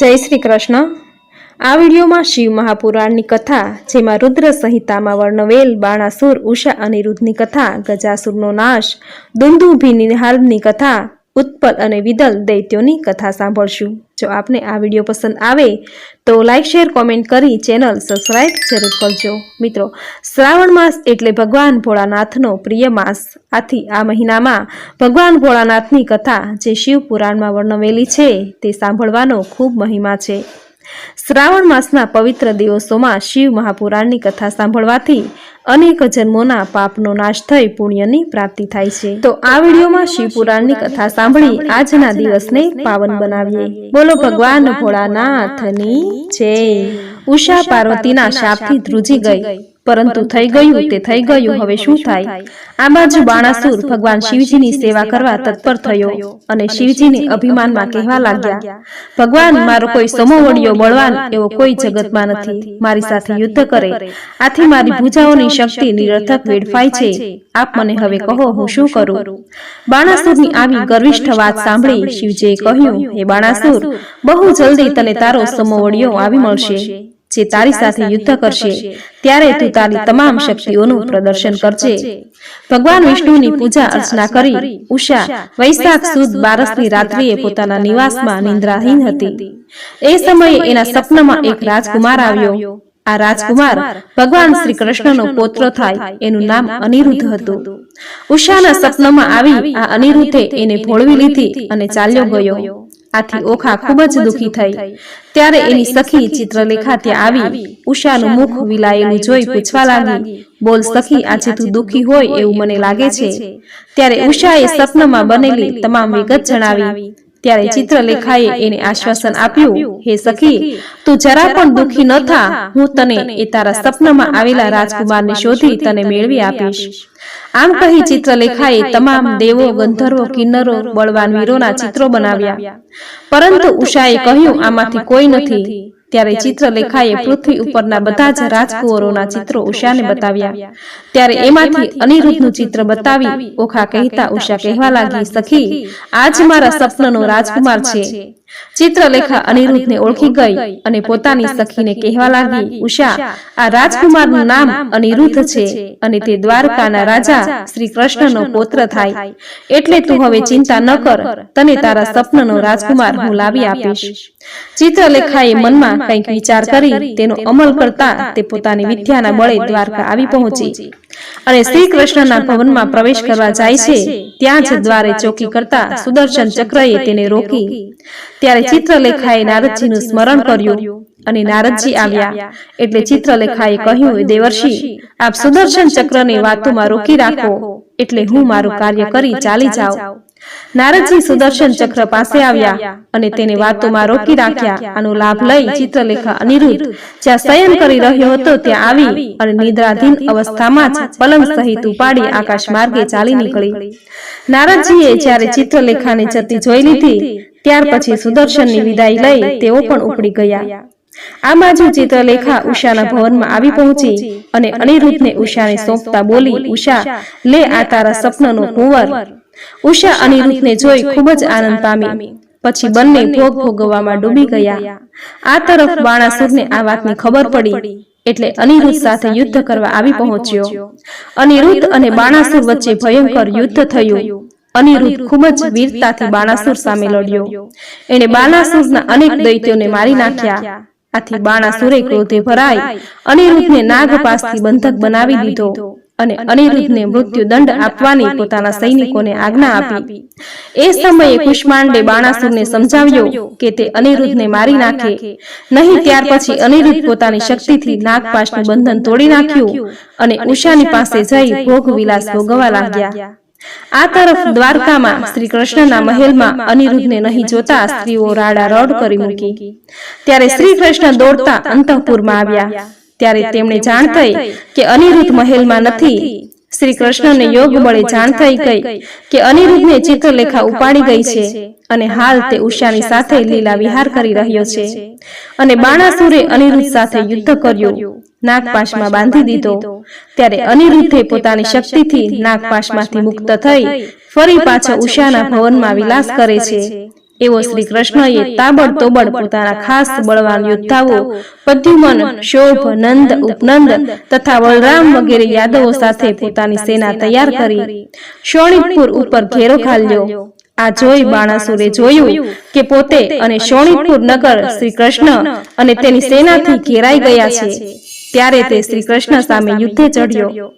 જય શ્રી કૃષ્ણ. આ વિડીયોમાં શિવ મહાપુરાણની કથા, જેમાં રુદ્ર સંહિતામાં વર્ણવેલ બાણાસુર, ઉષા અનિરુદ્ધની કથા, ગજાસુરનો નાશ દુંદુભી નિહાલની કથા ઉત્પલ અને વિદલ દૈત્યોની કથા સાંભળશું. જો આપને આ વીડિયો પસંદ આવે તો લાઇક શેર કોમેન્ટ કરી ચેનલ સબસ્ક્રાઈબ જરૂર કરજો. મિત્રો, શ્રાવણ માસ એટલે ભગવાન ભોળાનાથનો પ્રિય માસ. આથી આ મહિનામાં ભગવાન ભોળાનાથની કથા જે શિવ પુરાણમાં વર્ણવેલી છે તે સાંભળવાનો ખૂબ મહિમા છે. શ્રાવણ માસના પવિત્ર દિવસોમાં શિવ મહાપુરાણની કથા સાંભળવાથી અનેક જન્મોના પાપનો નાશ થઈ પુણ્યની પ્રાપ્તિ થાય છે. તો આ વિડીયોમાં શિવ પુરાણની કથા સાંભળી આજના દિવસને પાવન બનાવીએ. બોલો ભગવાન ભોળાનાથની જય. ઉષા પાર્વતીના શાપથી ધ્રુજી ગઈ. પરંતુ થઈ ગયું તે થઈ ગયું. હવે શું થાય? આ બાજુ બાણાસુર ભગવાન શિવજીની સેવા કરવા તત્પર થયો અને શિવજીને અભિમાનમાં કહેવા લાગ્યા ભગવાન મારો કોઈ સમોવડીયો બળવાન એવો કોઈ જગતમાં નથી. મારી સાથે યુદ્ધ કરે. આથી મારી ભૂજાઓની શક્તિ નિરર્થક વેડફાય છે. આપ મને હવે કહો હું શું કરું? બાણાસુરની આવી ગર્વિષ્ઠ વાત સાંભળી શિવજીએ કહ્યું હે બાણાસુર બહુ જલ્દી તને તારો સમોવડીયો આવી મળશે જે તારી સાથે યુદ્ધ કરશે ત્યારે તું તારી તમામ શક્તિઓનું પ્રદર્શન કરજે ભગવાન વિષ્ણુની પૂજા અર્ચના કરી. ઉષા વૈશાખ સુદ બારસની રાત્રિએ પોતાના નિવાસમાં નિંદ્રાહીન હતી. એ સમયે એના સપનામાં એક રાજકુમાર આવ્યો. આ રાજકુમાર ભગવાન શ્રી કૃષ્ણનો પોત્ર થાય. એનું નામ અનિરુદ્ધ હતું. ઉષાના સપનામાં આવી આ અનિરુદ્ધે એને ભોળવી લીધી અને ચાલ્યો ગયો. આથી ઓખા ખૂબ જ દુખી થઈ. ત્યારે એની સખી ચિત્રલેખા ત્યાં આવી. ઉષાનું મુખ વિલાયેલું જોઈ પૂછવા લાગી. બોલ સખી આજે તું દુઃખી હોય એવું મને લાગે છે. ત્યારે ઉષાએ સપનામાં બનેલી તમામ વિગત જણાવી. ત્યારે ચિત્રલેખાએ એને આશ્વાસન આપ્યું. હે સખી તું જરા પણ દુખી ન થા. હું તને એ તારા સપનામાં આવેલા રાજકુમારને શોધી તને મેળવી આપીશ. આમ કહી ચિત્રલેખાએ તમામ દેવો ગંધર્વો કિન્નરો બળવાન વીરોના ચિત્રો બનાવ્યા. પરંતુ ઉષાએ કહ્યું આમાંથી કોઈ નથી. ત્યારે ચિત્રલેખાએ પૃથ્વી ઉપરના બધા જ રાજકુંવરોના ચિત્રો ઉષાને બતાવ્યા. ત્યારે એમાંથી અનિરુદ્ધનું ચિત્ર બતાવી ઓખા કહેતા ઉષા કહેવા લાગી સખી આજ મારા સપનનો રાજકુમાર છે. ચિત્રલેખા અનિરુદ્ધને ઓળખી ગઈ અને પોતાની સખીને કહેવા લાગી ઉષા આ રાજકુમારનું નામ અનિરુદ્ધ છે અને તે દ્વારકાના રાજા શ્રી કૃષ્ણનો પુત્ર થાય. એટલે તું હવે ચિંતા ન કર. તને તારા સપનનો રાજકુમાર હું લાવી આપીશ. ચિત્રલેખાએ મનમાં કંઈક વિચાર કરી તેનો અમલ કરતા તે પોતાની વિદ્યાના બળે દ્વારકા આવી પહોંચી. અને શ્રી કૃષ્ણના ભવનમાં પ્રવેશ કરવા જાય છે ત્યાં જ દ્વારે ચોકી કરતા સુદર્શન ચક્રએ તેને રોકી. ત્યારે ચિત્રલેખાએ નારદજીનું સ્મરણ કર્યું અને નારદજી આવ્યા. એટલે ચિત્રલેખાએ કહ્યું દેવર્ષિ આપ સુદર્શન ચક્રને વાતોમાં રોકી રાખો. એટલે હું મારું કાર્ય કરી ચાલી જાઉં. નારદજી સુદર્શન ચક્ર પાસે આવ્યા અને તેને વાતોમાં રોકી રાખ્યા આનો લાભ લઈ ચિત્રલેખા અનિરુદ્ધ જ્યાં શયન કરી રહ્યો હતો ત્યાં આવી અને નિદ્રાધીન અવસ્થામાં જ પલંગ સહિત ઉપાડી આકાશ માર્ગે ચાલી નીકળી. નારદજીએ જ્યારે ચિત્રલેખાને જતી જોઈ લીધી ત્યાર પછી સુદર્શનની વિદાય લઈ તેઓ પણ ઉપડી ગયા. આ બાજુ ચિત્રલેખા ઉષાના ભવનમાં આવી પહોંચી અને અનિરુદ્ધને ઉષાને સોંપતા બોલી ઉષા લે આ તારા સપનનો કુંવર ઉષા અનિરુદ્ધને જોઈ ખૂબ જ આનંદ પામી. પછી બંને ભોગ ભોગવવામાં ડૂબી ગયા. આ તરફ બાણાસુરને આ વાતની ખબર પડી. એટલે અનિરુદ્ધ સાથે યુદ્ધ કરવા આવી પહોંચ્યો. અનિરુદ્ધ અને બાણાસુર વચ્ચે ભયંકર યુદ્ધ થયું. અનિરુદ્ધ ખૂબ જ વીરતાથી બાણાસુર સામે લડ્યો. એણે બાણાસુરના અનેક દૈત્યોને મારી નાખ્યા. આથી બાણાસુરે ક્રોધે ભરાય અનિરુદ્ધને નાગપાસથી બંધક બનાવી દીધો. અને અનિરુદ્ધને મૃત્યુ દંડ આપવાની પોતાના સૈનિકોને આજ્ઞા આપી. એ સમયે કુષ્માંડે બાણાસુરને સમજાવ્યો કે તે અનિરુદ્ધને મારી નાખે. નહીં ત્યાર પછી અનિરુદ્ધ પોતાની શક્તિથી નાગપાશનું બંધન તોડી નાખ્યું અને ઉષાની પાસે જઈ ભોગ વિલાસ ભોગવા લાગ્યા. આ તરફ દ્વારકામાં શ્રી કૃષ્ણના મહેલમાં અનિરુદ્ધને નહીં જોતા સ્ત્રીઓ રાડા રોડ કરી મૂકી. ત્યારે શ્રી કૃષ્ણ દોડતા અંતઃપુરમાં આવ્યા. ત્યારે તેમણે જાણ થઈ કે અનિરુદ્ધ મહેલમાં નથી. શ્રી કૃષ્ણને યોગ બળે જાણ થઈ ગઈ કે અનિરુદ્ધને ચિત્રલેખા ઉપાડી ગઈ છે અને હાલ તે ઉષાની સાથે લીલા વિહાર કરી રહ્યો છે. અને બાણાસુરે અનિરુદ્ધ સાથે યુદ્ધ કર્યું. નાગપાશમાં બાંધી દીધો. ત્યારે અનિરુદ્ધે પોતાની શક્તિથી નાગપાશમાંથી મુક્ત થઈ. ફરી પાછો ઉષાના ભવનમાં વિલાસ કરે છે. એવો શ્રી કૃષ્ણએ તાબડતોબડ પોતાના ખાસ બળવાન યોદ્ધાઓ પદ્યુમન શોભ નંદ ઉપનંદ તથા બલરામ વગેરે યાદવો સાથે પોતાની સેના તૈયાર કરી. શોણિતપુર ઉપર ઘેરો ખાલ્યો. આ જોઈ બાણાસુરે જોયું કે પોતે અને શોણિતપુર નગર શ્રી કૃષ્ણ અને તેની સેનાથી ઘેરાઈ ગયા છે. ત્યારે તે શ્રી કૃષ્ણ સામે યુદ્ધે ચડ્યો.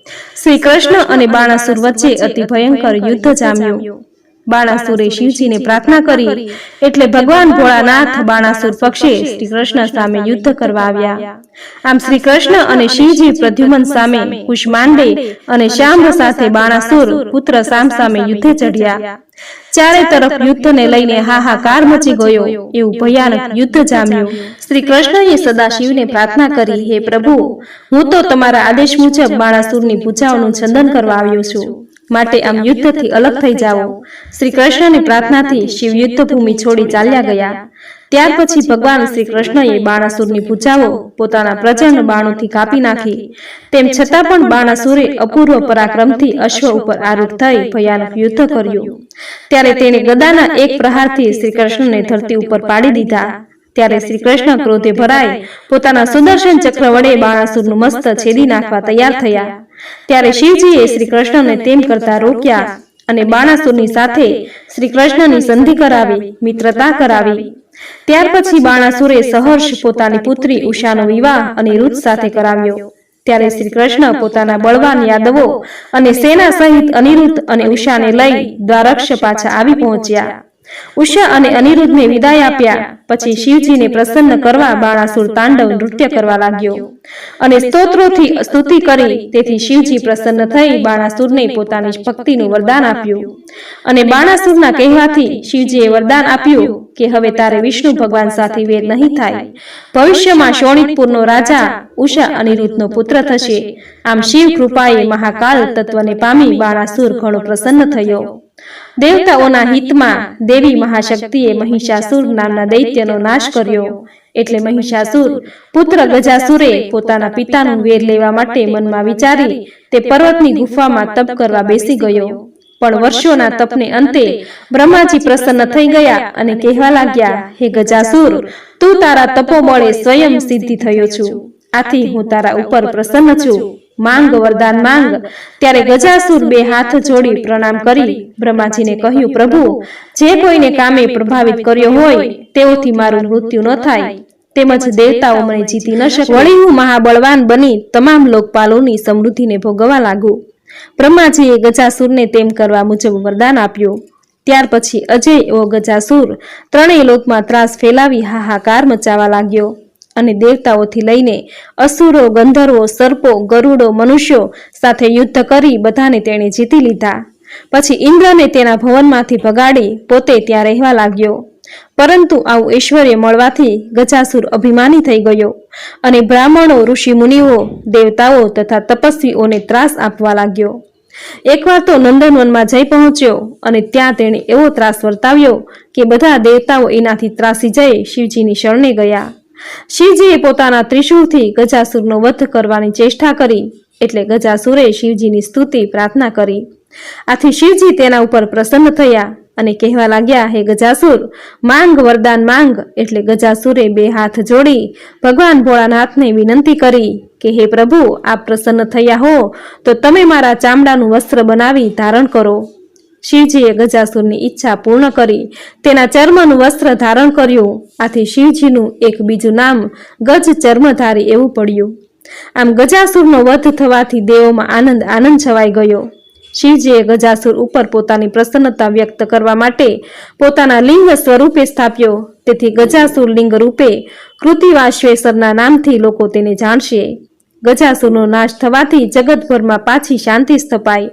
શ્રી કૃષ્ણ અને બાણાસુર વચ્ચે અતિ ભયંકર યુદ્ધ જામ્યું. બાણાસુરે શિવજીને પ્રાર્થના કરી એટલે ભગવાન ભોળાનાથ બાણાસુર પક્ષે શ્રી કૃષ્ણ સામે યુદ્ધ કરવા આવ્યા. આમ શ્રી કૃષ્ણ અને શિવજી પ્રદ્યુમન સામે કુશમાંડે અને શ્યામ સાથે બાણાસુર પુત્ર સામ સામે યુદ્ધે ચઢ્યા. ચારે તરફ યુદ્ધને લઈને હાહાકાર મચી ગયો એવું ભયાનક યુદ્ધ જામ્યું. શ્રી કૃષ્ણએ સદાશિવને પ્રાર્થના કરી હે પ્રભુ હું તો તમારા આદેશ મુજબ બાણાસુરની પૂજાઓનું છંદન કરવા આવ્યો છું. માટે આમ યુદ્ધથી અલગ થઈ જાઓ. શ્રી કૃષ્ણની પ્રાર્થનાથી શિવ યુદ્ધ ભૂમિ છોડી ચાલ્યા ગયા. ત્યાર પછી ભગવાન શ્રી કૃષ્ણએ બાણાસુરની પૂજાઓ પોતાના પ્રચંડ બાણોથી કાપી નાખી. તેમ છતાં પણ બાણાસુરે અપૂર્વ પરાક્રમથી અશ્વ ઉપર આરૂઢ થઈ ભયાનક યુદ્ધ કર્યું. ત્યારે તેણે ગદાના એક પ્રહારથી શ્રી કૃષ્ણને ધરતી ઉપર પાડી દીધા. ત્યારે શ્રી કૃષ્ણ ક્રોધે ભરાય પોતાના સુદર્શન ચક્ર વડે બાણાસુરનું મસ્ત છેદી નાખવા તૈયાર થયા. ત્યારે શિવજીએ શ્રી કૃષ્ણને તેમ કરતા રોક્યા અને બાણાસુરની સાથે શ્રી કૃષ્ણની સંધિ કરાવી મિત્રતા કરાવી. ત્યાર પછી બાણાસુરે સહર્ષ પોતાની પુત્રી ઉષાનો વિવાહ અનિરુદ્ધ સાથે કરાવ્યો. ત્યારે શ્રી કૃષ્ણ પોતાના બળવાન યાદવો અને સેના સહિત અનિરુદ્ધ અને ઉષાને લઈ દ્વારક્ષ પાછા આવી પહોંચ્યા. ઉષા અને અનિરુદ્ધને વિદાય આપ્યા પછી શિવજીને પ્રસન્ન કરવા બાણાસુર તાંડવ નૃત્ય કરવા લાગ્યો. અને સ્તોત્રોથી સ્તુતિ કરી તેથી શિવજી પ્રસન્ન થઈ બાણાસુરને પોતાની ભક્તિનું વરદાન આપ્યું. અને બાણાસુરના કહેવાથી શિવજીએ વરદાન આપ્યું કે હવે તારે વિષ્ણુ ભગવાન સાથે વેર નહીં થાય. ભવિષ્યમાં શોણિતપુરનો રાજા ઉષા અનિરુદ્ધનો પુત્ર થશે. આમ શિવ કૃપાએ મહાકાલ તત્વને પામી બાણાસુર ઘણો પ્રસન્ન થયો. દેવતાઓના હિતમાં દેવી મહાશક્તિએ મહિષાસુર નામના દૈત્યનો નાશ કર્યો. એટલે મહિષાસુર પુત્ર ગજાસુરે પોતાના પિતાનું વેર લેવા માટે મનમાં વિચારી તે પર્વતની ગુફામાં તપ કરવા બેસી ગયો. પણ વર્ષોના તપને અંતે બ્રહ્માજી પ્રસન્ન થઈ ગયા અને કહેવા લાગ્યા હે ગજાસુર તું તારા તપો મળે સ્વયં સિદ્ધિ થયો છું. આથી હું તારા ઉપર પ્રસન્ન છું. માંગ વરદાન માંગ. ત્યારે ગજાસુર બે હાથ જોડી પ્રણામ કરી. બ્રહ્માજીને કહ્યું પ્રભુ જે કોઈને કામે પ્રભાવિત કર્યો હોય તેઓથી મારું મૃત્યુ ન થાય. તેમજ દેવતાઓ મને જીતી ન શકે. વળી હું મહાબળવાન બની તમામ લોકપાલોની સમૃદ્ધિને ભોગવવા લાગુ. બ્રહ્માજીએ ગજાસુરને તેમ કરવા મુજબ વરદાન આપ્યું. ત્યાર પછી અજય એવો ગજાસુર ત્રણેય લોકમાં ત્રાસ ફેલાવી હાહાકાર મચાવા લાગ્યો. અને દેવતાઓથી લઈને અસુરો, ગંધર્વો, સર્પો, ગરુડો, મનુષ્યો સાથે યુદ્ધ કરી બધાને તેણે જીતી લીધા. પછી ઇન્દ્રને તેના ભવનમાંથી ભગાડી પોતે ત્યાં રહેવા લાગ્યો. પરંતુ આવું ઐશ્વર્ય મળવાથી ગજાસુર અભિમાની થઈ ગયો અને બ્રાહ્મણો, ઋષિ, મુનિઓ, દેવતાઓ તથા તપસ્વીઓને ત્રાસ આપવા લાગ્યો. એકવાર તો નંદનવનમાં જઈ પહોંચ્યો અને ત્યાં તેણે એવો ત્રાસ વર્તાવ્યો કે બધા દેવતાઓ એનાથી ત્રાસી જઈ શિવજીની શરણે ગયા. શિવજીએ પોતાના ત્રિશૂળથી ગજાસુરનો વધ કરવાની ચેષ્ટા કરી, એટલે ગજાસુરે શિવજીની સ્તુતિ પ્રાર્થના કરી. આથી શિવજી તેના ઉપર પ્રસન્ન થયા અને કહેવા લાગ્યા, હે ગજાસુર, માંગ, વરદાન માંગ. એટલે ગજાસુરે બે હાથ જોડી ભગવાન ભોળાનાથને વિનંતી કરી કે, હે પ્રભુ, આપ પ્રસન્ન થયા હો, તો તમે મારા ચામડાનું વસ્ત્ર બનાવી ધારણ કરો. શિવજીએ ગજાસુરની ઈચ્છા પૂર્ણ કરી, તેના ચર્મનું વસ્ત્ર ધારણ કર્યું. આથી શિવજીનું એક બીજું નામ ગજ ચર્મધારી એવું પડ્યું. આમ ગજાસુરનો વધ થવાથી દેવોમાં આનંદ આનંદ છવાઈ ગયો. શિવજીએ ગજાસુર ઉપર પોતાની પ્રસન્નતા વ્યક્ત કરવા માટે પોતાના લિંગ સ્વરૂપે સ્થાપ્યો. તેથી ગજાસુર લિંગ રૂપે કૃતિવાશ્વેશ્વરના નામથી લોકો તેને જાણશે. ગજાસુરનો નાશ થવાથી જગતભરમાં પાછી શાંતિ સ્થપાઈ.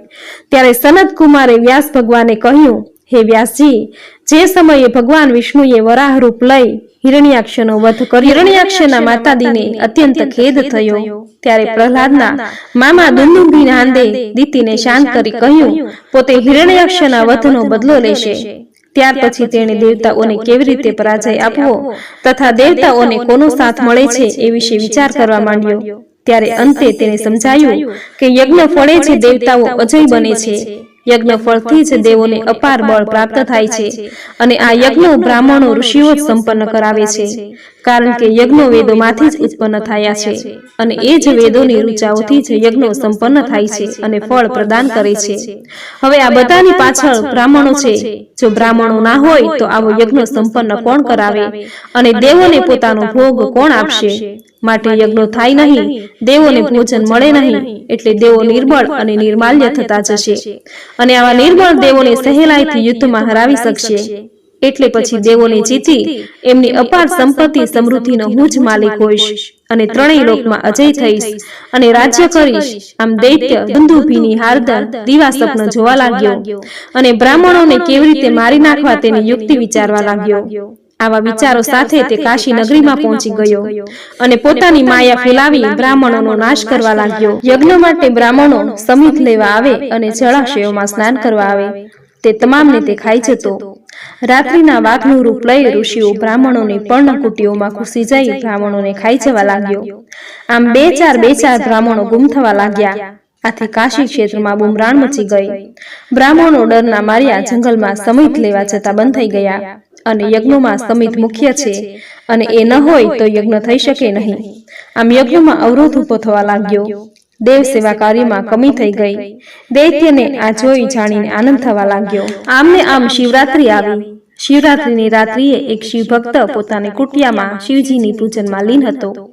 ત્યારે સનત કુમારે વ્યાસ ભગવાને કહ્યું હે વ્યાસજી જે સમયે ભગવાન વિષ્ણુએ વરાહ રૂપ લઈ હિરણ્યાક્ષનો વધ કર્યો હિરણ્યાક્ષના માતાદીને અત્યંત ખેદ થયો. ત્યારે પ્રહલાદના મામા દુંદુભી નાંદે દીતીને શાંત કરી કહ્યું પોતે હિરણ્યાક્ષના વધનો બદલો લેશે. ત્યાર પછી તેણે દેવતાઓને કેવી રીતે પરાજય આપવો તથા દેવતાઓને કોનો સાથ મળે છે એ વિશે વિચાર કરવા માંડ્યો. ત્યારે અંતે તેને સમજાયું કે યજ્ઞ ફળે છે દેવતાઓ અજય બને છે. યજ્ઞ ફળથી જ દેવોને અપાર બળ પ્રાપ્ત થાય છે. અને આ યજ્ઞો બ્રાહ્મણો ઋષિઓ જ સંપન્ન કરાવે છે. કારણ કે યજ્ઞો વેદોમાંથી જ ઉત્પન્ન થયા છે. અને એ જ વેદોની ઋચાઓથી જ યજ્ઞો સંપન્ન થાય છે અને ફળ પ્રદાન કરે છે. હવે આ બધાની પાછળ બ્રાહ્મણો છે. જો બ્રાહ્મણો ના હોય તો આવો યજ્ઞ સંપન્ન કોણ કરાવે અને દેવોને પોતાનો ભોગ કોણ આપશે માટે યજ્ઞો થાય નહીં દેવોને ભોજન મળે નહીં એટલે દેવો નિર્બળ અને નિર્માલ્ય થતા જશે. અને આવા નિર્બળ દેવોને સહેલાઈથી યુદ્ધમાં હરાવી શકશે. એટલે પછી દેવોને જીતી એમની અપાર સંપત્તિ સમૃદ્ધિનો હું જ માલિક હોઈશ. અને ત્રણેય લોકમાં અજય થઈશ અને રાજ્ય કરીશ. આમ દૈત્ય બંધુભીની હારદર દીવા સ્વપ્ન જોવા લાગ્યો. અને બ્રાહ્મણોને કેવી રીતે મારી નાખવા તેની યુક્તિ વિચારવા લાગ્યો? આવા વિચારો સાથે તે કાશી નગરીમાં પહોંચી ગયો અને પોતાની માયા ફેલાવી બ્રાહ્મણોનો નાશ કરવા લાગ્યો. યજ્ઞ માટે બ્રાહ્મણો સમિત લેવા આવે અને જળાશયોમાં સ્નાન કરવા આવે. તે તમામને તે. ખાઈ જતો રાત્રિના વાઘનું રૂપ લઈ ઋષિઓ બ્રાહ્મણોની પર્ણકુટીઓમાં ઘૂસી જઈ બ્રાહ્મણોને ખાઈ જવા લાગ્યો. આમ બે ચાર બે ચાર બ્રાહ્મણો ગુમ થવા લાગ્યા. આથી કાશી ક્ષેત્રમાં બુમરાણ મચી ગઈ. બ્રાહ્મણો ડરના માર્યા જંગલમાં સમિત લેવા જતા બંધ થઈ ગયા અને યજ્ઞોમાં સમિત મુખ્ય છે અને એ ન હોય તો યજ્ઞ થઈ શકે નહીં. આમ યજ્ઞમાં અવરોધ ઊભો થવા લાગ્યો. દેવ સેવા કાર્યમાં કમી થઈ ગઈ. દૈત્યને આ જોઈ જાણીને આનંદ થવા લાગ્યો. આમને આમ શિવરાત્રી આવી. શિવરાત્રીની રાત્રિએ એક શિવ ભક્ત પોતાની કુટિયામાં શિવજીની પૂજનમાં લીન હતો.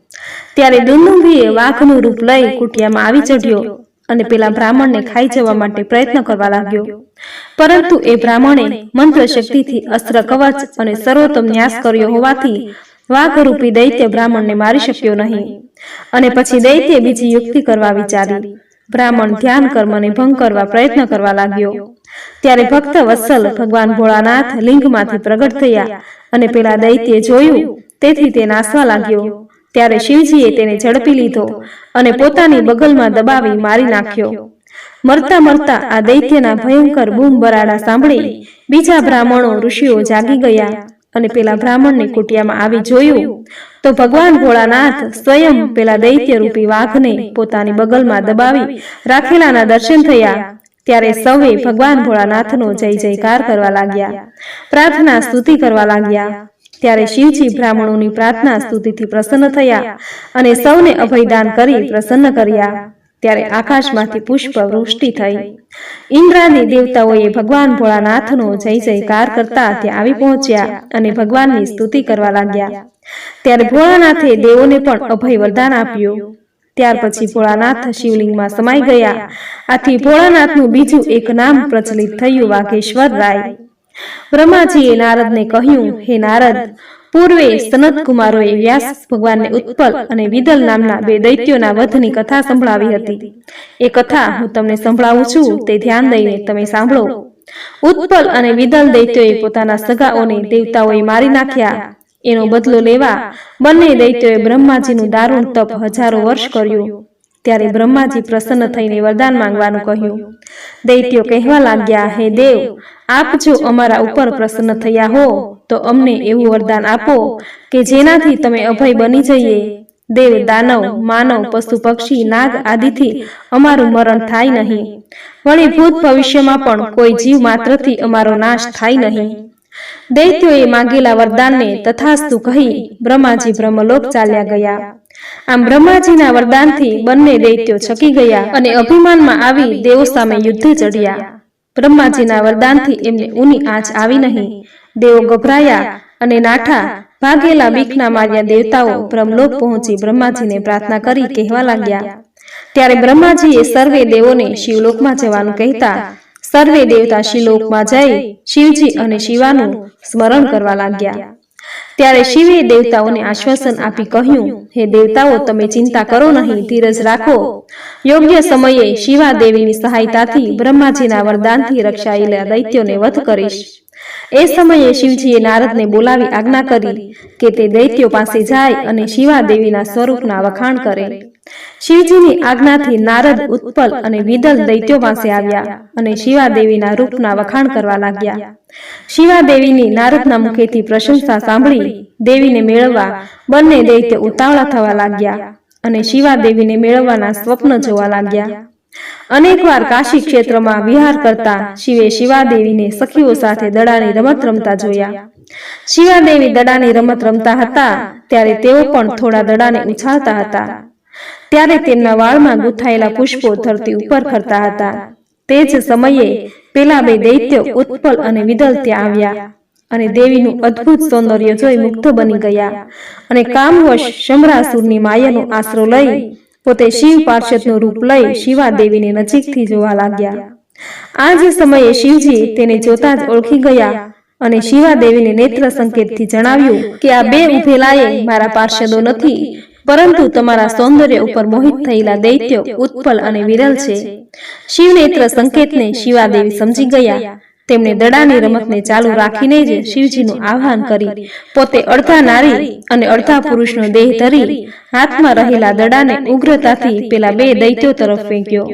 ત્યારે દુંદુંભીએ વાઘનું રૂપ લઈ કુટિયામાં આવી ચઢ્યો. અને પેલા બ્રાહ્મણને ખાઈ જવા માટે પ્રયત્ન કરવા લાગ્યો. પરંતુ એ બ્રાહ્મણે મંત્ર શક્તિથી અસ્ત્ર કવચ અને સર્વોત્તમ ન્યાસ કર્યો હોવાથી વાઘરૂપી દૈત્ય બ્રાહ્મણને મારી શક્યો નહીં. અને પછી દૈત્ય બીજી યુક્તિ કરવા વિચારી. બ્રાહ્મણ ધ્યાન કર્મને ભંગ કરવા પ્રયત્ન કરવા લાગ્યો. ત્યારે ભક્ત વત્સલ ભગવાન ભોળાનાથ લિંગમાંથી પ્રગટ થયા અને પેલા દૈત્યે જોયું. તેથી તે નાસવા લાગ્યો. ત્યારે શિવજીએ તેને ઝડપી લીધો અને પોતાની બગલમાં દબાવી મારી નાખ્યો. મરતા મરતા આ દૈત્યના ભયંકર બૂમ બરાડા સાંભળી બીજા બ્રાહ્મણો ઋષિઓ જાગી ગયા અને પેલા બ્રાહ્મણની કુટિયામાં આવી જોયું. તો ભગવાન ભોળાનાથ સ્વયં પેલા દૈત્ય રૂપી વાઘને પોતાની બગલમાં દબાવી રાખેલાના દર્શન થયા. ત્યારે સૌએ ભગવાન ભોળાનાથનો જય જયકાર કરવા લાગ્યા. પ્રાર્થના સ્તુતિ કરવા લાગ્યા. ત્યારે શિવજી બ્રાહ્મણોની પ્રાર્થના સ્તુતિથી પ્રસન્ન થયા અને સૌને અભયદાન કરી પ્રસન્ન કર્યા. ત્યારે આકાશમાંથી પુષ્પ વૃષ્ટિ થઈ. ઇન્દ્રાની દેવતાઓએ ભગવાન ભોળાનાથનો જય જયકાર કરતા ત્યાં આવી પહોંચ્યા અને ભગવાનની સ્તુતિ કરવા લાગ્યા. ત્યારે ભોળાનાથે દેવોને પણ અભય વરદાન આપ્યું. ત્યાર પછી ભોળાનાથ શિવલિંગમાં સમાઈ ગયા. આથી ભોળાનાથનું બીજું એક નામ પ્રચલિત થયું વાઘેશ્વર રાય. બ્રહ્માજીએ નારદને કહ્યું હે નારદ પૂર્વે સનત કુમારોએ વ્યાસ ભગવાનને ઉત્પલ અને વિદલ નામના બે દૈત્યોના વધની કથા સંભળાવી હતી. એ કથા હું તમને સંભળાવું છું તે ધ્યાન દઈને તમે સાંભળો. ઉત્પલ અને વિદલ દૈત્યોએ પોતાના સગાઓને દેવતાઓએ મારી નાખ્યા. એનો બદલો લેવા બંને દૈત્યોએ બ્રહ્માજીનું દારૂણ તપ હજારો વર્ષ કર્યું. ત્યારે બ્રહ્માજી પ્રસન્ન થઈને વરદાન માંગવાનું કહ્યું. દૈત્યો કહેવા લાગ્યા હે દેવ આપ જો અમારા ઉપર પ્રસન્ન થયા હો તો અમને એવું વરદાન આપો કે જેનાથી તમે અભય બની જઈએ. દેવ દાનવ માનવ પશુ પક્ષી નાગ આદિથી અમારું મરણ થાય નહીં. વળી ભૂત ભવિષ્યમાં પણ કોઈ જીવ માત્રથી અમારો નાશ થાય નહીં. દૈત્યોએ માંગેલા વરદાનને તથાસ્તુ કહી બ્રહ્માજી બ્રહ્મલોક ચાલ્યા ગયા આમ બ્રહ્માજીના વરદાનથી બંને દૈત્યો છકી ગયા અને અભિમાનમાં આવી દેવો સામે યુદ્ધ ચડ્યા બ્રહ્માજીના વરદાનથી એમને ઊની આંચ આવી નહીં. દેવો ગભરાયા અને નાઠા ભાગેલા બીકના માર્યા દેવતાઓ બ્રહ્મલોક પહોંચી બ્રહ્માજીને પ્રાર્થના કરી કહેવા લાગ્યા. ત્યારે બ્રહ્માજીએ સર્વે દેવોને શિવલોકમાં જવાનું કહેતા. સર્વે દેવતા શિવલોકમાં જઈ શિવજી અને શિવાનું સ્મરણ કરવા લાગ્યા. ત્યારે શિવે દેવતાઓને આશ્વાસન આપી કહ્યું હે દેવતાઓ તમે ચિંતા કરો નહીં ધીરજ રાખો. યોગ્ય સમયે શિવા દેવીની સહાયતાથી બ્રહ્માજીના વરદાનથી રક્ષાયેલા દૈત્યોને વધ કરીશ. એ સમયે શિવજીએ નારદને બોલાવી આજ્ઞા કરી કે તે દૈત્યો પાસે જાય અને શિવા દેવીના સ્વરૂપના વખાણ કરે. શિવજીની આજ્ઞાથી નારદ ઉત્પલ અને વિદલ દૈત્યો પાસે આવ્યા અને શિવાદેવીના રૂપના વખાણ કરવા લાગ્યા. શિવાદેવીની નારદના મુખેથી પ્રશંસા સાંભળી દેવીને મેળવવા બંને દૈત્ય ઉતાવળા થવા લાગ્યા અને શિવાદેવીને મેળવવાના સ્વપ્ન જોવા લાગ્યા. અનેકવાર કાશી ક્ષેત્રમાં વિહાર કરતા શિવે શિવાદેવીને સખીઓ સાથે દડાની રમત રમતા જોયા. શિવાદેવી દડાની રમત રમતા હતા. ત્યારે તેઓ પણ થોડા દડાને ઉછાળતા હતા ત્યારે તેમના વાળમાં ગૂંથાયેલા પુષ્પો ધરતી ઉપર ફરતા હતા. તે જ સમયે પેલા બે દૈત્યો ઉત્પલ અને વિદલ ત્યાં આવ્યા અને દેવીનું અદ્ભુત સૌંદર્ય જોઈ મુગ્ધ બની ગયા અને કામવશ શમરાસુરની માયાનો આશરો લઈ પોતે શિવ પાર્ષદનું રૂપ લઈ શિવા દેવીને નજીકથી જોવા લાગ્યા. આ જ સમયે શિવજી તેને જોતા જ ઓળખી ગયા અને શિવા દેવીને નેત્ર સંકેતથી જણાવ્યું કે આ બે ઉભેલાએ મારા પાર્ષદો નથી પરંતુ તમારા સૌંદર્ય ઉપર મોહિત થયેલા દૈત્યો ઉત્પલ અને વિરલ છે. શિવનેત્ર સંકેતને શિવાદેવી સમજી ગયા. તેમણે દડાની રમતને ચાલુ રાખીને જ શિવજીનું આહ્વાન કરી. પોતે અડધા નારી અને અડધા પુરુષનો દેહ ધરી. હાથમાં રહેલા દડાને ઉગ્રતાથી પેલા બે દૈત્યો તરફ ફેંક્યો.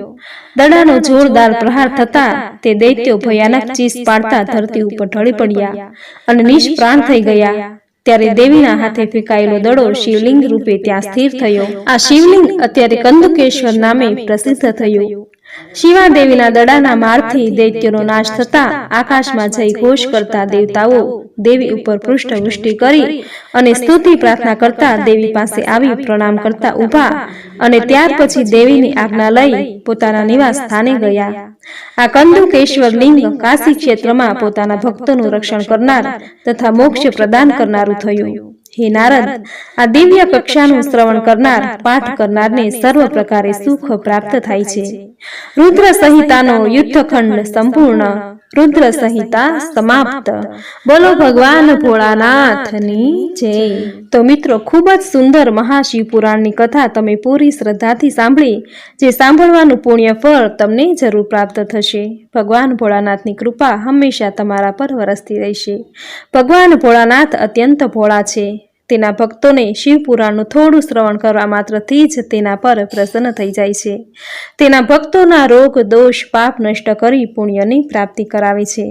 દડાનો જોરદાર પ્રહાર થતા તે દૈત્યો ભયાનક ચીસ પાડતા ધરતી ઉપર ઢળી પડ્યા અને નિષ્પ્રાણ થઈ ગયા. ત્યારે દેવીના હાથે ફેંકાયેલો દડો શિવલિંગ રૂપે ત્યાં સ્થિર થયો. આ શિવલિંગ અત્યારે કંદુકેશ્વર નામે પ્રસિદ્ધ થયું. શિવા દેવીના દડાના મારથી દૈત્યનો નાશ થતા આકાશમાં જઈ ઘોષ કરતા દેવતાઓ દેવી ઉપર પૃષ્ઠવૃષ્ટિ કરી અને સ્તુતિ પ્રાર્થના કરતા દેવી પાસે આવી પ્રણામ કરતા ઊભા અને ત્યાર પછી દેવીની આજ્ઞા લઈ પોતાના નિવાસ સ્થાને ગયા. આ કંદુકેશ્વર લિંગ કાશી ક્ષેત્રમાં પોતાના ભક્તોનું રક્ષણ કરનાર તથા મોક્ષ પ્રદાન કરનારું થયું. હે નારદ આ દિવ્ય કક્ષાનું શ્રવણ કરનાર પાઠ કરનારને સર્વ પ્રકારે સુખ પ્રાપ્ત થાય છે. રુદ્ર સંહિતાનો યુદ્ધખંડ સંપૂર્ણ. રુદ્ર સંહિતા સમાપ્ત. બોલો ભગવાન ભોળાનાથની જય. તો મિત્રો ખૂબ જ સુંદર મહાશિવ પુરાણની કથા તમે પૂરી શ્રદ્ધાથી સાંભળી જે સાંભળવાનું પુણ્ય ફળ તમને જરૂર પ્રાપ્ત થશે. ભગવાન ભોળાનાથની કૃપા હંમેશા તમારા પર વરસતી રહેશે. ભગવાન ભોળાનાથ અત્યંત ભોળા છે. તેના ભક્તોને શિવપુરાણનું થોડું શ્રવણ કરવા માત્રથી જ તેના પર પ્રસન્ન થઈ જાય છે. તેના ભક્તોના રોગ, દોષ, પાપ નષ્ટ કરી પુણ્યની પ્રાપ્તિ કરાવે છે.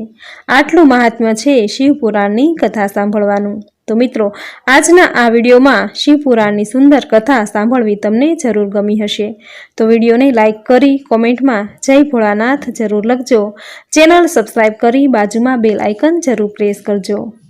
આટલું મહાત્મ્ય છે શિવપુરાણની કથા સાંભળવાનું. તો મિત્રો, આજના આ વિડીયોમાં શિવપુરાણની સુંદર કથા સાંભળવી તમને જરૂર ગમી હશે. તો વિડીયોને લાઇક કરી કોમેન્ટમાં જય ભોળાનાથ જરૂર લખજો. ચેનલ સબસ્ક્રાઈબ કરી બાજુમાં બેલ આઇકન જરૂર પ્રેસ કરજો.